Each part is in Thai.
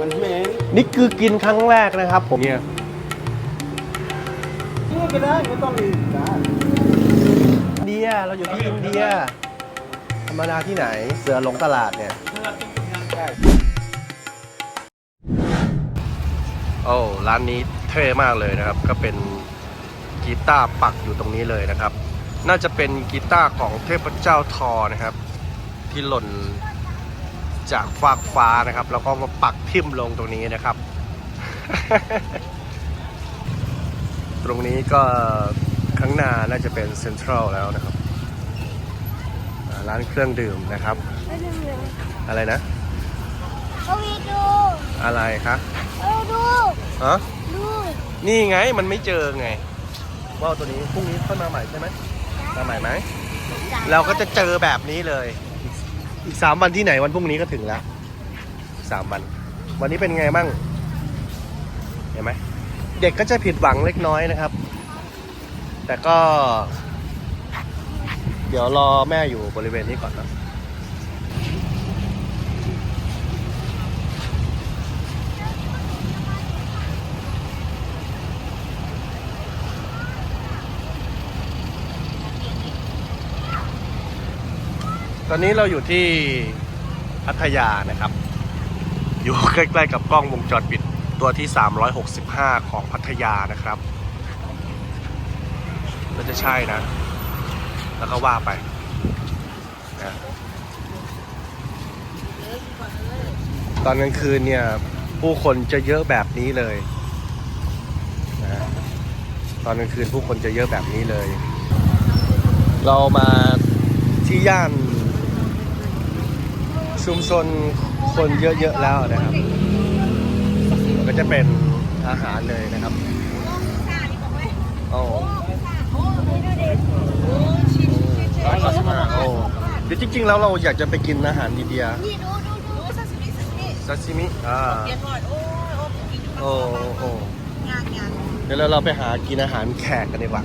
มันเหม็นนี่คือกินครั้งแรกนะครับ ผมเนี่ยนี่ก็ได้ไม่ต้องมีนะอินเดียเราอยู่ที่อินเดีย ธรรมดาที่ไหนเสือหลงตลาดเนี่ย โอ้ ร้านนี้เท่มากเลยนะครับ ก็เป็นกีตาร์ปักอยู่ตรงนี้เลยนะครับ น่าจะเป็นกีตาร์ของเทพเจ้าทอนะครับ ที่หล่น จากฟากฟ้านะครับ แล้วก็มาปักทิ่มลงตรงนี้นะครับ ตรงนี้ก็ข้างหน้าน่าจะเป็นเซ็นทรัลแล้วนะครับอ่าร้านเครื่องดื่มนะครับไม่ดูเลยอะไรนะเอาวีดูอะไรคะเอาดูฮะดูนี่ไงมันไม่เจอไง ว่าวตัวนี้พรุ่งนี้ค่อยมาใหม่ใช่ไหมมาใหม่ไหมเราก็จะเจอแบบนี้เลย อีกสามวันที่ไหนวันพรุ่งนี้ก็ถึงแล้วสามวัน วันนี้เป็นไงบ้างเห็นไหมเด็กก็จะผิดหวังเล็กน้อยนะครับ แต่ก็ เดี๋ยวรอแม่อยู่บริเวณนี้ก่อนนะ ตอนนี้เราอยู่ที่พัทยานะครับ อยู่ใกล้ๆกับกล้องวงจรปิดตัวที่ 365 ของพัทยานะครับน่าจะใช่นะ แล้วก็ว่าไปนะตอนกลางคืนเนี่ย ผู้คนจะเยอะแบบนี้เลยนะตอนกลางคืนผู้คนจะเยอะแบบนี้เลย เรามาที่ย่าน ชุมชนคนเยอะๆแล้วนะครับก็จะเป็นอาหารเลยนะครับโอ้โอ้เดี๋ยวจริงๆแล้วเราอยากจะไปกินอาหารอินเดียนี่ดูดูดูซาซิมิซาซิมิซาซิมิอ่าเปลี่ยนหน่อยโอ้ยโอ้ยกินดูโอ้โอ้งานงานเดี๋ยวเราไปหากินอาหารแขกกันดีกว่า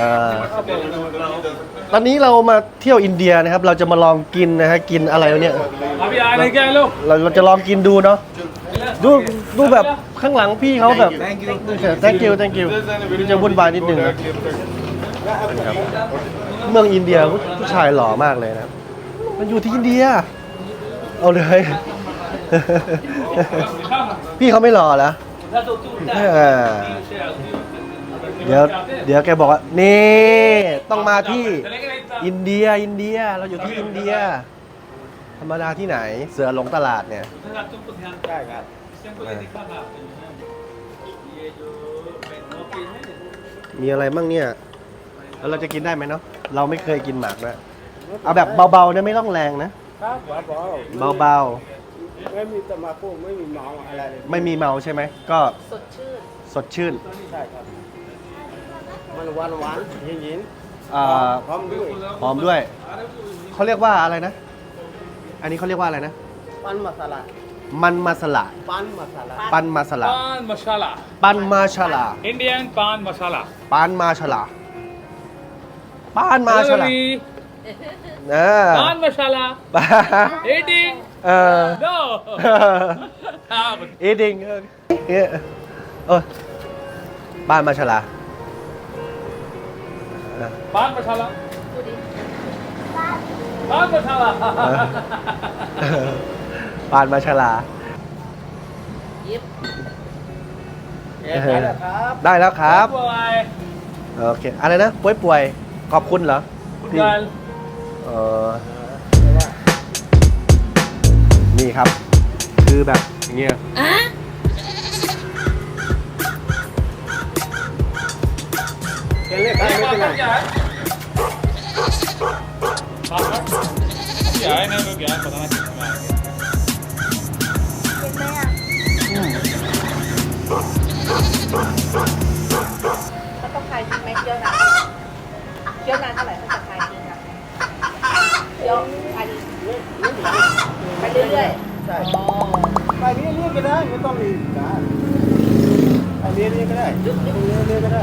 อ่า ตอนนี้เรามาเที่ยวอินเดียนะครับ เราจะมาลองกินนะฮะ กินอะไรวะเนี่ย अभी आ रहे क्या लोग เราเราจะลองกินดูเนาะ ดูดูแบบข้างหลังพี่เขาแบบ thank you thank you thank you จะวุ่นวายนิดนึงนะนะครับเมืองอินเดียผู้ชายหล่อมากเลยนะครับ มันอยู่ที่อินเดีย เอาเลย พี่เขาไม่หล่อแล้วเ เดี๋ยวเดี๋ยวแกบอกว่านี่ต้องมาที่อินเดียอินเดียเราอยู่ที่อินเดีย ธรรมดาที่ไหนเสือหลงตลาดเนี่ยมีอะไรบ้างเนี่ยแล้วเราจะกินได้ไหมเนาะเราไม่เคยกินหมากนะเอาแบบเบาๆเนี่ยไม่ต้องแรงนะเบาๆไม่มีตมาโก้ไม่มีเมาอะไรเลยไม่มีเมาใช่ไหมก็สดชื่นสดชื่นใช่ครับ มันหวานหวานๆเย็นๆอ่าพร้อมด้วยพร้อมด้วย เขาเรียกว่าอะไรนะ อันนี้เขาเรียกว่าอะไรนะ ปันมาสลามันมาสลาปันมาสลาปันมาสลา Pan masala. ปันมาชลา Indian pan masala. ปันมาฉลาปันมาฉลา Really? เออ Pan masala. Eating? เออ No. Ah, ยอดิงเออเปันมาฉลา ปาบ้านประชารัฐบ้านประชารัฐปานมาชลา ยิบเอ๊ะได้แล้วครับได้แล้วครับโอเค อะไรนะป่วยป่วย ขอบคุณเหรอคุณเงินเออนี่ครับ คือแบบอย่างเงี้ย อะ เล็กครับไม่เป็นไร क्या है पापा अभी आए नहीं लोग यार पता नहीं कितने में आएंगे เป็นไหมอ่ะเขาต้องคลายทิ้งไหมเคี่ยวนานเคี่ยวนานเท่าไหร่เขาจะคลายทิ้งอ่ะเคี่ยวคลายทิ้งไปเรื่อย ใช่ ๆอ๋อ ไปเรื่อยๆก็ได้ไม่ต้องมีการไปเรื่อยๆก็ได้เรื่อยๆก็ได้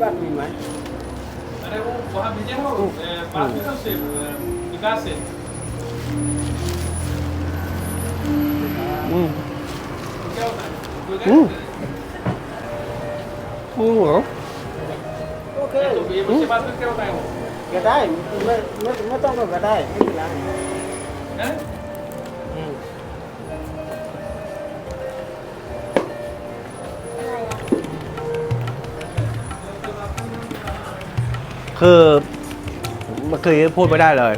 กินที่บ้านมีไหม Ada un bahan minyak tau. Eh, pasti tau sih. Dikasih. อืม Kau nak? Kau Hmm. kan? อืมเหรอ ต้องก็ได้ไม่เป็นไร Eh? คือเมื่อกี้พูดไม่ได้เลย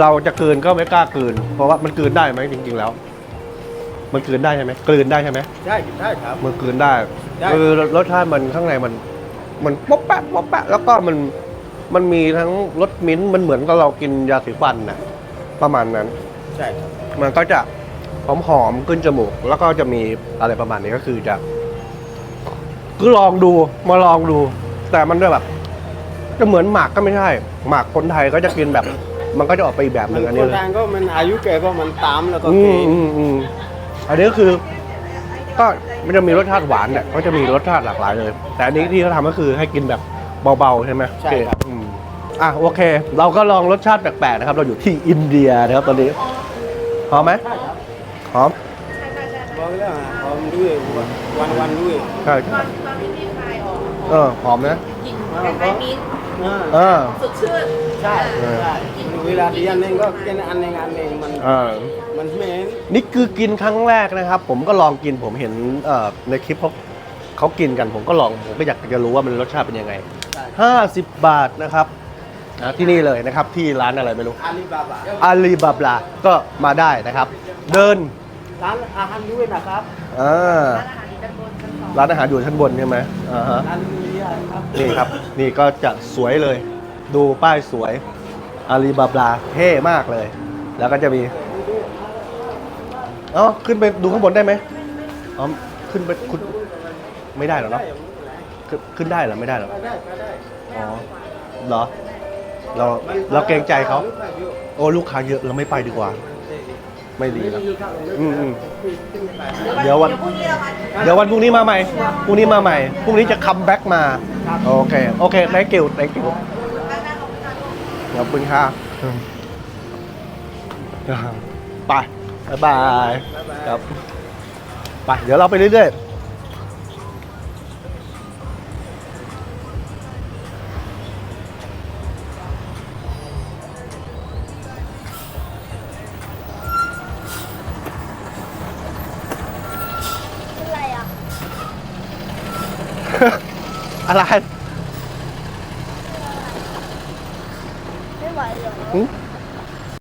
เราจะกลืนก็ไม่กล้ากลืน เพราะว่ามันกลืนได้ไหมจริง ๆ แล้ว มันกลืนได้ใช่ไหมกลืนได้ใช่ไหมได้ได้ครับ มันกลืนได้ได้ คือรสชาติมันข้างในมัน มันป๊อกแป๊ะป๊อกแป๊ะแล้วก็มันมันมีทั้งรสมิ้นท์มันเหมือนกับเรากินยาสีฟันนะประมาณนั้น ใช่ครับ มันก็จะหอมหอมๆขึ้นจมูก แล้วก็จะมีอะไรประมาณนี้ก็คือจะคือลองดูมาลองดู แต่มันจะแบบ จะเหมือนหมากก็ไม่ใช่ หมากคนไทยก็จะกินแบบ มันก็จะออกไปอีกแบบหมันึ่นงอันคนี้นเลยทางก็มันอายุแก่ก็มันตามแล้วก็อืเก๋มอืมอืมอันนี้ก็คือ ก็มันจะมีรสชาติหวานเนี่ยก็จะมีรสชาติหลากหลายเลย แต่อันนี้ที่เขาทำก็คือให้กินแบบเบาๆใช่ไหมใช่ครับ อืมอะโอเค เราก็ลองรสชาติแปลกๆนะครับ เราอยู่ที่อินเดียนะครับตอนนี้หอมไหมใช่ครับหอมใช่ใช่ใช่บอกแล้วอะหอมด้วยวันวันๆด้วยใช่ตอนตอนที่พี่คลายออกเออหอมนะกลิ่นคล้ายๆมิ้นท์อ่า เออ สดชื่นใช่เออ ใช่เวลาเรียนเองก็กินอันเองอันเองมันเออ มันไม่เห็นนี่คือกินครั้งแรกนะครับ ผมก็ลองกินผมเห็นเอ่อในคลิปเขาเขากินกันผมก็ลองผมก็อยากจะรู้ว่ามันรสชาติเป็นยังไง ใช่50 บาทนะครับอะที่นี่เลยนะครับ ที่ร้านอะไรไม่รู้อาลีบาบาอาลีบาบลาก็มาได้นะครับ เดินร้านอาหารด้วยนะครับ อ่า ร้านอาหาร ร้านอาหารอยู่ชั้นบนใช่ไหมอ่าฮะร้านนี้ครับนี่ครับ นี่ก็จะสวยเลย ดูป้ายสวยอาลีบาบลาเท่มากเลย แล้วก็จะมีเอ้าขึ้นไปดูข้างบนได้ไหมอ๋อขึ้นไปคุณไม่ได้หรอเนาะขึ้นขึ้นได้เหรอไม่ได้เหรออ๋อเหรอเราเราเกรงใจเขาโอ้ลูกค้าเยอะเราไม่ไปดีกว่า ไม่ดีแล้วอืมอืมเดี๋ยววันเดี๋ยวพรุ่งนี้เรามาเดี๋ยววันพรุ่งนี้มาใหม่ พรุ่งนี้มาใหม่ พรุ่งนี้จะคัมแบ็กมา โอเค โอเค thank you thank you ขอบคุณค่ะไป บ๊ายบาย ครับ ไป เดี๋ยวเราไปเรื่อยๆ อะไร